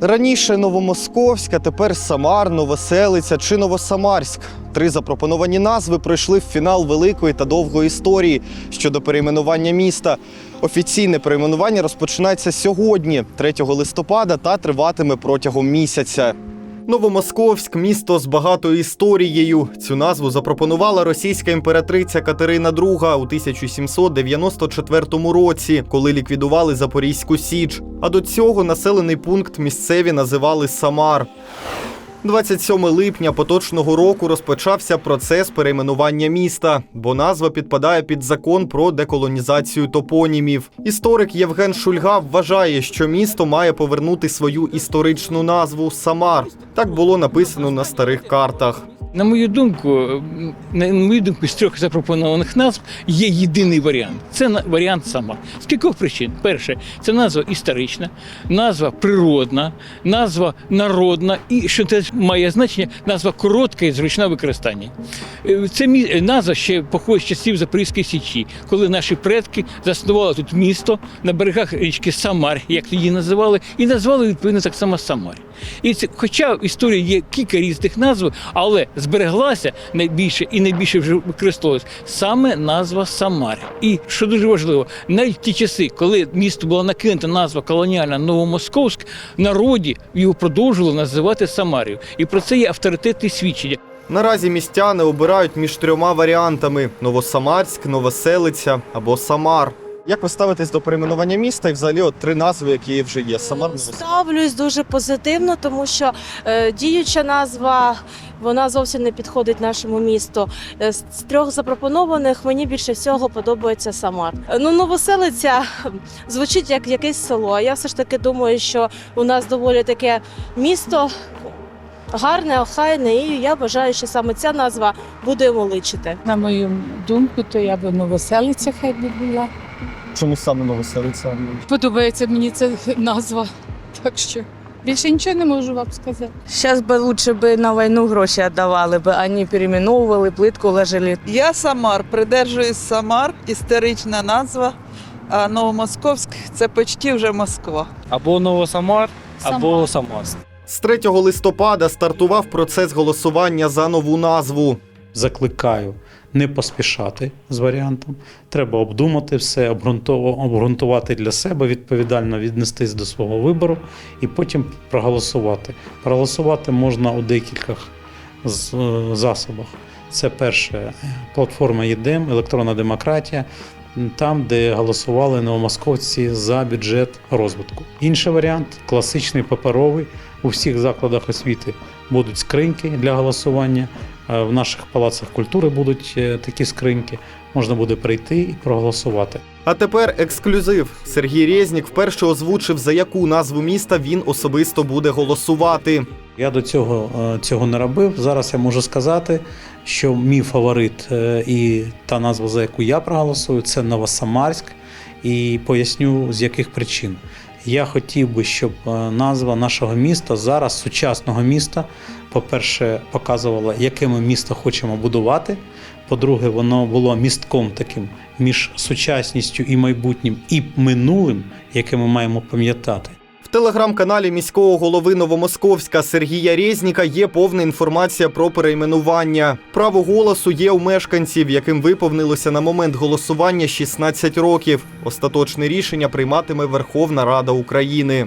Раніше Новомосковська, тепер Самар, Новоселиця чи Новосамарськ. Три запропоновані назви пройшли в фінал великої та довгої історії щодо перейменування міста. Офіційне перейменування розпочинається сьогодні, 3 листопада, та триватиме протягом місяця. Новомосковськ місто з багатою історією. Цю назву запропонувала російська імператриця Катерина II у 1794 році, коли ліквідували Запорізьку Січ. А до цього населений пункт місцеві називали Самар. 27 липня поточного року розпочався процес перейменування міста, бо назва підпадає під закон про деколонізацію топонімів. Історик Євген Шульга вважає, що місто має повернути свою історичну назву Самар. Так було написано на старих картах. На мою думку, на мою думку, з трьох запропонованих назв є єдиний варіант. Це варіант сама. З кількох причин. Перше, це назва історична, назва природна, назва народна і, що теж має значення, назва коротка і зручна в використанні. Е, Це назва ще походить з часів Запорізької Січі, коли наші предки заснували тут місто на берегах річки Самар, як її називали, і назвали відповідно так само Самар. І це, хоча в історії є кілька різних назв, але збереглася найбільше і найбільше вже використовувалась саме назва Самар. І що дуже важливо, навіть в ті часи, коли місто була накинута назва колоніальна Новомосковськ, народі його продовжували називати Самарію. І про це є авторитетні свідчення. Наразі містяни обирають між трьома варіантами: Новосамарськ, Новоселиця або Самар. Як ви ставитесь до перейменування міста і взагалі от три назви, які вже є: Самар, Ставлюсь дуже позитивно, тому що е, діюча назва вона зовсім не підходить нашому місту. Е, з з трьох запропонованих мені більше всього подобається Самар. Е, Ну, новоселиця звучить як якесь село. А я все ж таки думаю, що у нас доволі таке місто. Гарне, охайне, і я вважаю, що саме ця назва буде йому личити. На мою думку, то я би новоселиця хай би була. Чому саме Новоселиця? Подобається мені ця назва. Так що більше нічого не можу вам сказати. Сейчас бы лучше бы на войну гроші отдавали бы, а не переименовывали, плитку ложили. Я Самар, придержуюсь Самар, історична назва. А Новомосковськ це почти вже Москва. Або Новосамар, або Самарськ. З 3 листопада стартував процес голосування за нову назву. закликаю не поспішати з варіантом. Треба обдумати все, обґрунтувати для себе, відповідально віднестись до свого вибору і потім проголосувати. Проголосувати можна у декількох е, засобах. Це перше е, платформа ЄДЕМ, електронна демократія. Там, де голосували новомосковці за бюджет розвитку. Інший варіант класичний паперовий. У всіх закладах освіти будуть скриньки для голосування. Е, В наших палацах культури будуть е, такі скриньки. Можна буде прийти і проголосувати. А тепер ексклюзив. Сергій Резнік вперше озвучив, за яку назву міста він особисто буде голосувати. Я до цього е, цього не робив. Зараз я можу сказати, що мій фаворит е, і та назва, за яку я проголосую, це Новосамарськ. І поясню з яких причин. Я хотів би, щоб е, назва нашого міста зараз, сучасного міста, по-перше, показувала, яке ми місто хочемо будувати. По-друге, воно було містком таким між сучасністю і майбутнім, і минулим, яке ми маємо пам'ятати. В телеграм-каналі міського голови Новомосковська Сергія Резніка є повна інформація про перейменування. Право голосу є у мешканців, яким виповнилося на момент голосування 16 років. Остаточне рішення прийматиме Верховна Рада України.